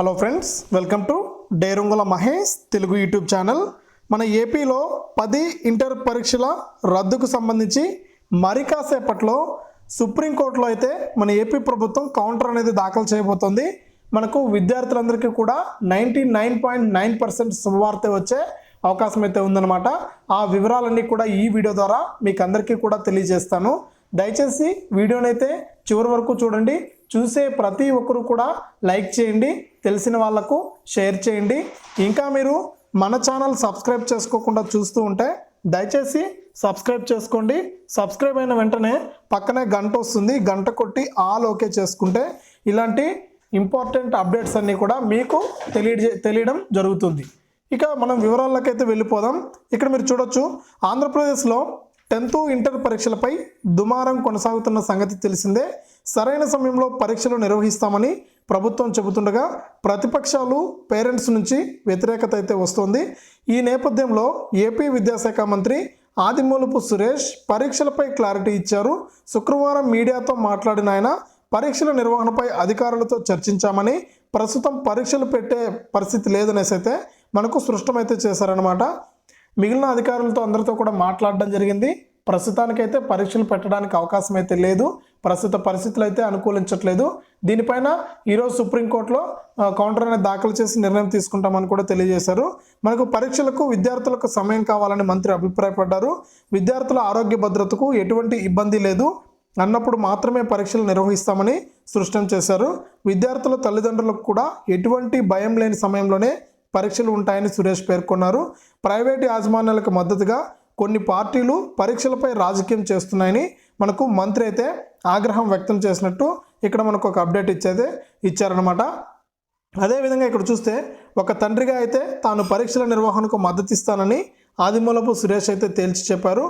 Hello friends welcome to Derungula Mahesh Telugu YouTube channel. మన ఏపీలో పది ఇంటర్ పరీక్షల రద్దుకు సంబంధించి మరి కాసేపట్లో సుప్రీంకోర్టులో అయితే మన ఏపీ ప్రభుత్వం కౌంటర్ అనేది దాఖలు చేయబోతోంది. మనకు విద్యార్థులందరికీ కూడా ninety nine point nine percent శుభవార్త వచ్చే అవకాశం అయితే ఉందన్నమాట. ఆ వివరాలన్నీ కూడా ఈ వీడియో ద్వారా మీకు అందరికీ కూడా తెలియజేస్తాను. దయచేసి వీడియోనైతే చివరి వరకు చూడండి. చూసే ప్రతి ఒక్కరు కూడా లైక్ చేయండి తెలిసిన వాళ్ళకు షేర్ చేయండి. ఇంకా మీరు మన ఛానల్ సబ్స్క్రైబ్ చేసుకోకుండా చూస్తూ ఉంటే దయచేసి సబ్స్క్రైబ్ చేసుకోండి. సబ్స్క్రైబ్ అయిన వెంటనే పక్కనే గంట వస్తుంది. గంట కొట్టి ఆల్ ఓకే చేసుకుంటే ఇలాంటి ఇంపార్టెంట్ అప్డేట్స్ అన్నీ కూడా మీకు తెలియజే తెలియడం జరుగుతుంది. ఇక మనం వివరాలకైతే వెళ్ళిపోదాం. ఇక్కడ మీరు చూడొచ్చు ఆంధ్రప్రదేశ్లో టెన్త్ ఇంటర్ పరీక్షలపై దుమారం కొనసాగుతున్న సంగతి తెలిసిందే. సరైన సమయంలో పరీక్షలు నిర్వహిస్తామని ప్రభుత్వం చెబుతుండగా ప్రతిపక్షాలు పేరెంట్స్ నుంచి వ్యతిరేకత అయితే వస్తోంది. ఈ నేపథ్యంలో ఏపీ విద్యాశాఖ మంత్రి ఆదిమూలపు సురేష్ పరీక్షలపై క్లారిటీ ఇచ్చారు. శుక్రవారం మీడియాతో మాట్లాడిన ఆయన పరీక్షల నిర్వహణపై అధికారులతో చర్చించామని ప్రస్తుతం పరీక్షలు పెట్టే పరిస్థితి లేదనేసి అయితే మనకు స్పష్టమైతే చేశారనమాట మిగిలిన అధికారులతో అందరితో కూడా మాట్లాడడం జరిగింది. ప్రస్తుతానికైతే పరీక్షలు పెట్టడానికి అవకాశం అయితే లేదు. ప్రస్తుత పరిస్థితులు అయితే అనుకూలించట్లేదు. దీనిపైన ఈరోజు సుప్రీంకోర్టులో కౌంటర్ అనేది దాఖలు చేసి నిర్ణయం తీసుకుంటామని కూడా తెలియజేశారు. మనకు పరీక్షలకు విద్యార్థులకు సమయం కావాలని మంత్రి అభిప్రాయపడ్డారు. విద్యార్థుల ఆరోగ్య భద్రతకు ఎటువంటి ఇబ్బంది లేదు. అన్నప్పుడు మాత్రమే పరీక్షలు నిర్వహిస్తామని స్పష్టం చేశారు. విద్యార్థుల తల్లిదండ్రులకు కూడా ఎటువంటి భయం లేని సమయంలోనే పరీక్షలు ఉంటాయని సురేష్ పేర్కొన్నారు. ప్రైవేటు యాజమాన్యాలకు మద్దతుగా కొన్ని పార్టీలు పరీక్షలపై రాజకీయం చేస్తున్నాయని మనకు మంత్రి అయితే ఆగ్రహం వ్యక్తం చేసినట్టు ఇక్కడ మనకు ఒక అప్డేట్ ఇచ్చేదే ఇచ్చారనమాట అదేవిధంగా ఇక్కడ చూస్తే ఒక తండ్రిగా అయితే తాను పరీక్షల నిర్వహణకు మద్దతిస్తానని ఆదిమూలపు సురేష్ అయితే తేల్చి చెప్పారు.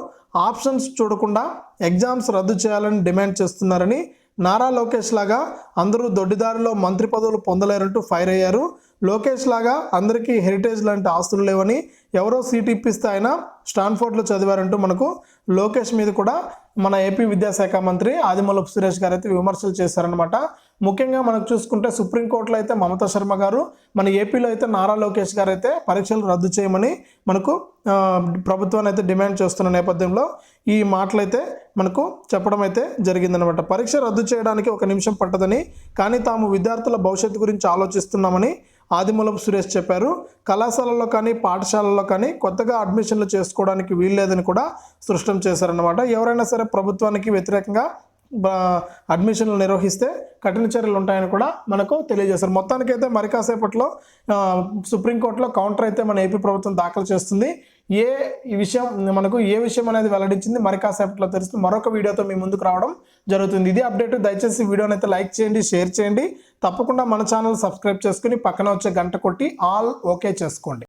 ఆప్షన్స్ చూడకుండా ఎగ్జామ్స్ రద్దు చేయాలని డిమాండ్ చేస్తున్నారని నారా లోకేష్ లాగా అందరూ దొడ్డిదారిలో మంత్రి పదవులు పొందలేరంటూ ఫైర్ అయ్యారు. లోకేష్ లాగా అందరికీ హెరిటేజ్ లాంటి ఆస్తులు లేవని ఎవరో సీట్ ఇప్పిస్తే ఆయన స్టాన్ఫోర్డ్లో చదివారంటూ మనకు లోకేష్ మీద కూడా మన ఏపీ విద్యాశాఖ మంత్రి ఆదిమూలపు సురేష్ గారు అయితే విమర్శలు చేశారనమాట ముఖ్యంగా మనకు చూసుకుంటే సుప్రీంకోర్టులో అయితే మమతా శర్మ గారు మన ఏపీలో అయితే నారా లోకేష్ గారు అయితే పరీక్షలు రద్దు చేయమని మనకు ప్రభుత్వాన్ని అయితే డిమాండ్ చేస్తున్న నేపథ్యంలో ఈ మాటలైతే మనకు చెప్పడం అయితే జరిగిందనమాట పరీక్ష రద్దు చేయడానికి ఒక నిమిషం పట్టదని కానీ తాము విద్యార్థుల భవిష్యత్తు గురించి ఆలోచిస్తున్నామని ఆదిమూలపు సురేష్ చెప్పారు. కళాశాలల్లో కానీ పాఠశాలల్లో కానీ కొత్తగా అడ్మిషన్లు చేసుకోవడానికి వీల్లేదని కూడా స్పష్టం చేశారన్నమాట. ఎవరైనా సరే ప్రభుత్వానికి వ్యతిరేకంగా అడ్మిషన్లు నిర్వహిస్తే కఠిన చర్యలు ఉంటాయని కూడా మనకు తెలియజేశారు. మొత్తానికైతే మరి కాసేపట్లో సుప్రీంకోర్టులో కౌంటర్ అయితే మన ఏపీ ప్రభుత్వం దాఖలు చేస్తుంది. ఏ ఈ విషయం మనకు ఏ విషయం అనేది వెల్లడించింది మరి కాసేపట్లో తెలుస్తుంది. మరొక వీడియోతో మీ ముందుకు రావడం జరుగుతుంది. ఇది అప్డేట్. దయచేసి వీడియోని అయితే లైక్ చేయండి షేర్ చేయండి. తప్పకుండా మన ఛానల్ సబ్స్క్రైబ్ చేసుకుని పక్కన వచ్చే గంట కొట్టి ఆల్ ఓకే చేసుకోండి.